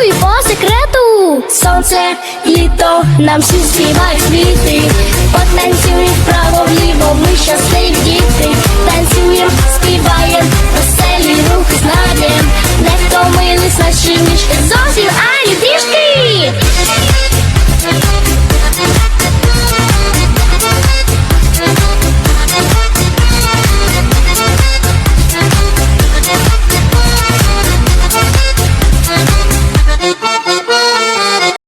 і по секрету. Сонце, літо, нам всі співають квіти. Потанцюй вправо вліво, ми щасливі діти. Танцюєм, співаєм, веселі рухи знаєм. Не втомились наші мішки.